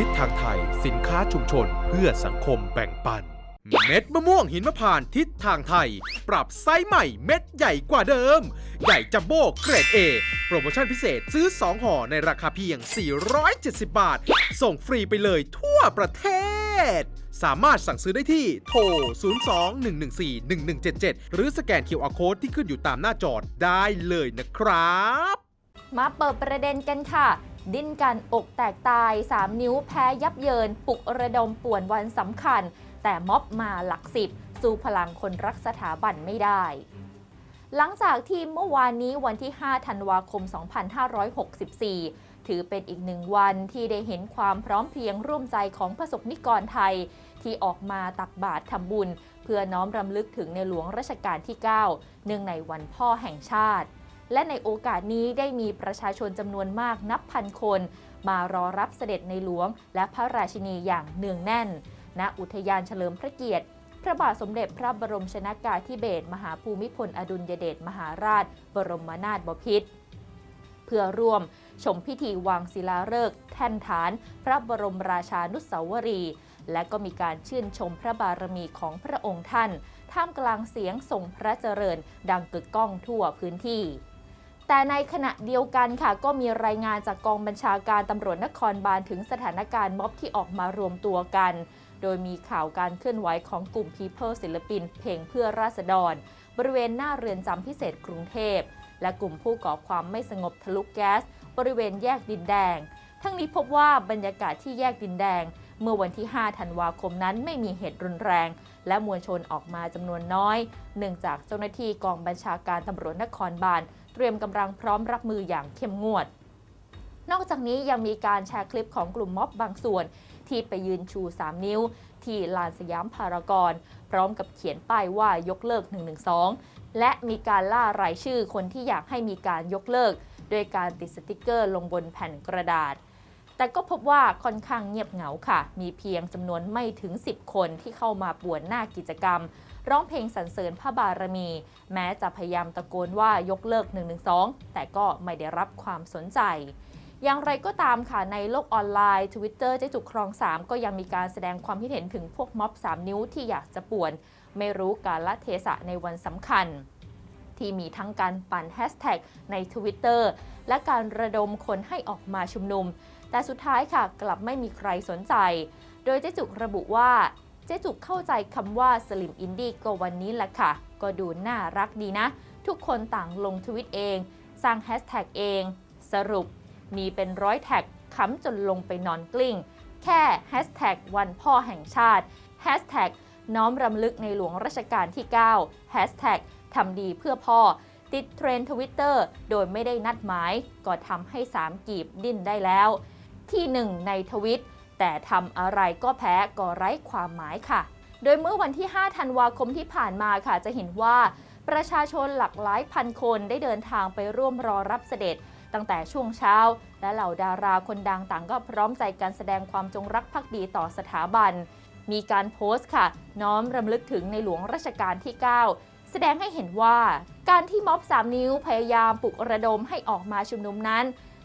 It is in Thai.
ทิศทางไทย สินค้าชุมชน เพื่อสังคมแบ่งปัน เม็ดมะม่วงหินมะพร้านทิศทางไทย ปรับไซส์ใหม่เม็ดใหญ่กว่าเดิม ใหญ่จัมโบ้เกรด A โปรโมชั่นพิเศษซื้อ 2ห่อในราคาเพียง 470 บาท ส่งฟรีไปเลยทั่วประเทศ สามารถสั่งซื้อได้ที่โทร 02-114-1177 หรือสแกน QR Code ที่ขึ้นอยู่ตามหน้าจอได้เลยนะครับ มาเปิดประเด็นกันค่ะ ดิ้นกันอกแตกตาย 3 นิ้วแพ้ยับเยิน ปลุกระดมป่วนวันสำคัญ แต่ม็อบมาหลักสิบ สู้พลังคนรักสถาบันไม่ได้ หลังจากที่เมื่อวานนี้วันที่ 5 ธันวาคม 2564 ถือเป็นอีกหนึ่งวันที่ได้เห็นความพร้อมเพรียงร่วมใจของประสบนิกรไทย ที่ออกมาตักบาตรทำบุญ เพื่อน้อมรำลึกถึงในหลวงรัชกาลที่ 9 เนื่องในวันพ่อแห่งชาติ และในโอกาสนี้ได้มีประชาชนจำนวนมากนับพันคน มารอรับเสด็จในหลวง และพระราชินีอย่างเนืองแน่น ณ อุทยานเฉลิมพระเกียรติ พระบาทสมเด็จพระบรมชนากาธิเบศรมหาภูมิพลอดุลยเดชมหาราช บรมนาถบพิตรเพื่อร่วมชมพิธีวางศิลาฤกษ์แท่นฐาน พระบรมราชานุสาวรีย์และก็มีการชื่นชมพระบารมีของพระองค์ท่าน ท่ามกลางเสียงส่งพระเจริญ ดังกึกก้องทั่วพื้นที่ แต่ในขณะเดียวกันค่ะ ก็มีรายงานจากกองบัญชาการตำรวจนครบาลถึงสถานการณ์ม็อบที่ออกมารวมตัวกัน โดยมีข่าวการเคลื่อนไหวของกลุ่ม People ศิลปิน เพลงเพื่อราษฎร บริเวณหน้าเรือนจำพิเศษกรุงเทพ และกลุ่มผู้ก่อความไม่สงบทะลุแก๊ส บริเวณแยกดินแดง ทั้งนี้พบว่าบรรยากาศที่แยกดินแดง เมื่อวันที่ 5 ธันวาคมนั้นไม่มีเหตุรุนแรง และมวลชนออกมาจำนวนน้อย เนื่องจากเจ้าหน้าที่กองบัญชาการตำรวจนครบาล เตรียมกำลังพร้อมรับมืออย่างเข้มงวด นอกจากนี้ยังมีการแชร์คลิปของกลุ่มม็อบบางส่วน ที่ไปยืนชู 3 นิ้ว ที่ลานสยามพารากอนพร้อมกับเขียนป้ายว่ายกเลิก 112 และมีการล่ารายชื่อคนที่อยากให้มีการยกเลิก โดยการติดสติกเกอร์ลงบนแผ่นกระดาษ แต่ก็พบว่าค่อนข้างเงียบเหงาค่ะ มีเพียงจำนวนไม่ถึง 10 คนที่เข้ามาป่วนหน้ากิจกรรม ร้องเพลงสรรเสริญพระบารมี แม้จะพยายามตะโกนว่ายกเลิก 112 แต่ก็ไม่ได้รับความสนใจอย่างไรก็ตามค่ะ ในโลกออนไลน์ Twitter เจ๊จุกครอง 3 ก็ยังมีการแสดงความคิดเห็นถึงพวกม็อบ 3 นิ้วที่อยากจะป่วน ไม่รู้กาลเทศะในวันสำคัญ ที่มีทั้งการปั่นแฮชแท็กใน Twitter และการระดมคนให้ออกมาชุมนุม แต่สุดท้ายค่ะกลับไม่มีใครสนใจ โดยเจ๊จุกระบุว่าเจ๊จุกเข้าใจคำว่าสลิมอินดี้ก็วันนี้แหละค่ะ ก็ดูน่ารักดีนะ ทุกคนต่างลงทวิตเอง สร้างแฮชแท็กเอง สรุป มีเป็นร้อยแท็กค้ำจนลงไปนอนกลิ้ง แค่แฮชแท็กวันพ่อแห่งชาติแฮชแท็กน้อมรำลึกในหลวงรัชกาลที่9แฮชแท็กทำดีเพื่อพ่อ ติดเทรนด์ทวิตเตอร์โดยไม่ได้นัดหมาย ก็ทำให้3กีบดิ้นได้แล้ว ที่1ในทวิต แต่ทำอะไรก็แพ้ก็ไร้ความหมายค่ะ โดยเมื่อวันที่ 5 ธันวาคมที่ผ่านมาค่ะ จะเห็นว่าประชาชนหลักหลายพันคนได้เดินทางไปร่วมรอรับเสด็จตั้งแต่ช่วงเช้า และเหล่าดาราคนดังต่างก็พร้อมใจกันแสดงความจงรักภักดีต่อสถาบัน มีการโพสต์ค่ะ น้อมรำลึกถึงในหลวงรัชกาลที่ 9 แสดงให้เห็นว่า การที่ม็อบ 3 นิ้วพยายามปลุกระดมให้ออกมาชุมนุมนั้น